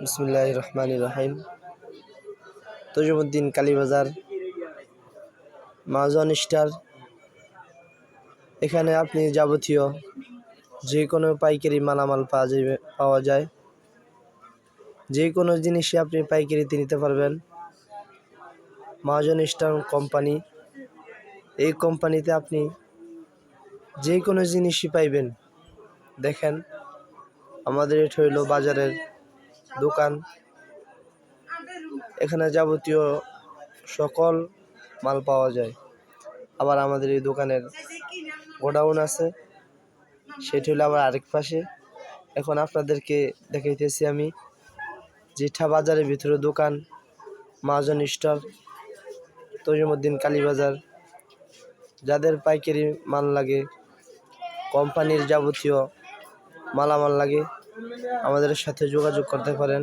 বিসমুল্লাহ রহমান রহিম। তজুমুদ্দিন কালীবাজার মাজন স্টার এখানে আপনি যাবতীয় যে কোনো পাইকারি মালামাল পাওয়া যাবে পাওয়া যায়। যে কোনো জিনিসই আপনি পাইকারিতে নিতে পারবেন। মহাজন স্টার কোম্পানি, এই কোম্পানিতে আপনি যে কোনো জিনিসই পাইবেন। দেখেন, আমাদের এটা হইল বাজারের দোকান, এখানে যাবতীয় সকল মাল পাওয়া যায়। আবার আমাদের এই দোকানের গোডাউন আছে, সেটি হলো আবার আরেক পাশে। এখন আপনাদেরকে দেখাইতেছি আমি যেঠা বাজারের ভিতরে দোকান, মহাজন স্টোর তজিমুদ্দিন কালীবাজার যাদের পাইকারি মাল লাগে, কোম্পানির যাবতীয় মালামাল লাগে আমাদের সাথে যোগাযোগ করতে পারেন।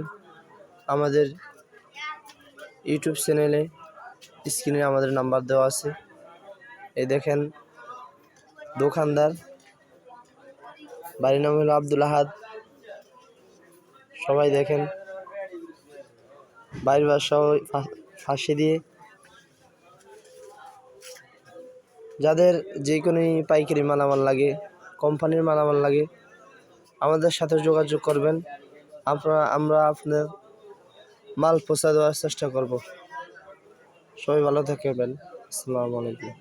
আমাদের ইউটিউব চ্যানেলে স্ক্রিনে আমাদের নাম্বার দেওয়া আছে। এই দেখেন দোকানদার। বাড়ির নাম হলো আব্দুল আহাদ। সবাই দেখেন। বাড়ির বাসা ফাঁসি দিয়ে। যাদের যে কোনো পাইকারি মালামাল লাগে, কোম্পানির মালামাল লাগে আমাদের সাথে যোগাযোগ করবেন। আপনারা, আমরা আপনার মাল পৌঁছা দেওয়ার চেষ্টা করব। সবাই ভালো থাকবেন। আসসালামু আলাইকুম।